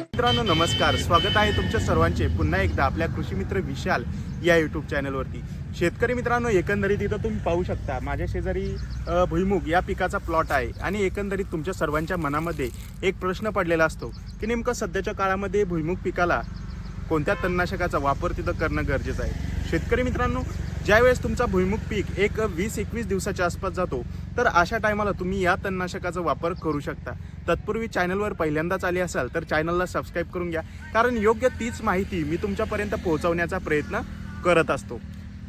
मित्रांनो नमस्कार. स्वागत आहे तुमच्या सर्वांचे पुन्हा एकदा आपल्या कृषी मित्र विशाल या यूट्यूब चॅनलवरती शेतकरी मित्रांनो एकंदरीत इथं तुम्ही पाहू शकता माझ्या शेजारी भुईमुग या पिकाचा प्लॉट आहे आणि एकंदरीत तुमच्या सर्वांच्या मनामध्ये एक प्रश्न पडलेला असतो की नेमकं सध्याच्या काळामध्ये भुईमुग पिकाला कोणत्या तणनाशकाचा वापर तिथं करणं गरजेचं आहे? शेतकरी मित्रांनो ज्यावेळेस तुमचा भुईमुग पीक एक वीस एकवीस दिवसाच्या आसपास जातो तर अशा टायमाला तुम्ही या तणनाशकाचा वापर करू शकता. तत्पूर्वी चॅनलवर पहिल्यांदाच आले असाल तर चॅनलला सबस्क्राईब करून घ्या कारण योग्य तीच माहिती मी तुमच्यापर्यंत पोहोचवण्याचा प्रयत्न करत असतो.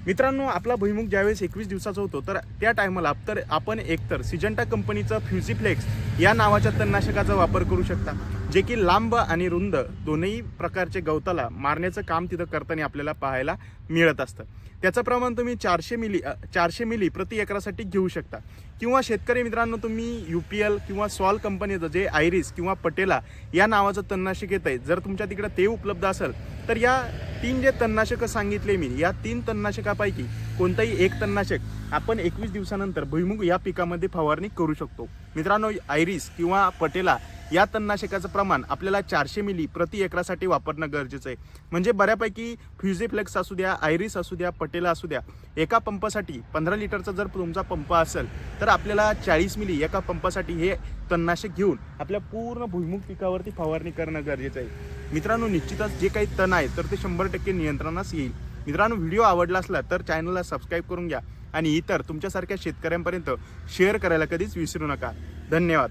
मित्रांनो आपला भुईमुग ज्यावेळेस एकवीस दिवसाचा होतो तर त्या टायमाला तर आपण एकतर सिजंटा कंपनीचं फ्युझिफ्लेक्स या नावाच्या तणनाशकाचा वापर करू शकता जे की लांब आणि रुंद दोन्ही प्रकारचे गवताला मारण्याचं काम तिथं करताना आपल्याला पाहायला मिळत असतं. त्याचं प्रमाण तुम्ही चारशे मिली चारशे मिली प्रति एकरासाठी घेऊ शकता. किंवा शेतकरी मित्रांनो तुम्ही यू पी एल किंवा सॉल कंपनीचं जे आयरिस किंवा पटेला या नावाचं तणनाशक येत आहे जर तुमच्या तिकडं ते उपलब्ध असेल तर या तीन जे तणनाशकं सांगितले मी या तीन तणनाशकापैकी कोणतंही एक तणनाशक आपण एकवीस दिवसानंतर भुईमुग या पिकामध्ये फवारणी करू शकतो. मित्रांनो आयरिस किंवा पटेला या तणनाशकाचं प्रमाण आपल्याला चारशे मिली प्रति एकरासाठी वापरणं गरजेचं आहे. म्हणजे बऱ्यापैकी फ्युझिफ्लेक्स असू द्या आयरिस असू द्या पटेला असू द्या एका पंपासाठी पंधरा लिटरचा जर तुमचा पंप असेल तर आपल्याला चाळीस मिली एका पंपासाठी हे तणनाशक घेऊन आपल्या पूर्ण भुईमुग पिकावरती फवारणी करणं गरजेचं आहे. मित्रांनो निश्चितच जे काही तण आहे तर ते शंभर टक्के नियंत्रणास येईल. मित्रांनो व्हिडिओ आवडला असला तर चॅनलला सबस्क्राईब करून घ्या आणि इतर तुमच्यासारख्या शेतकऱ्यांपर्यंत शेअर करायला कधीच विसरू नका. धन्यवाद.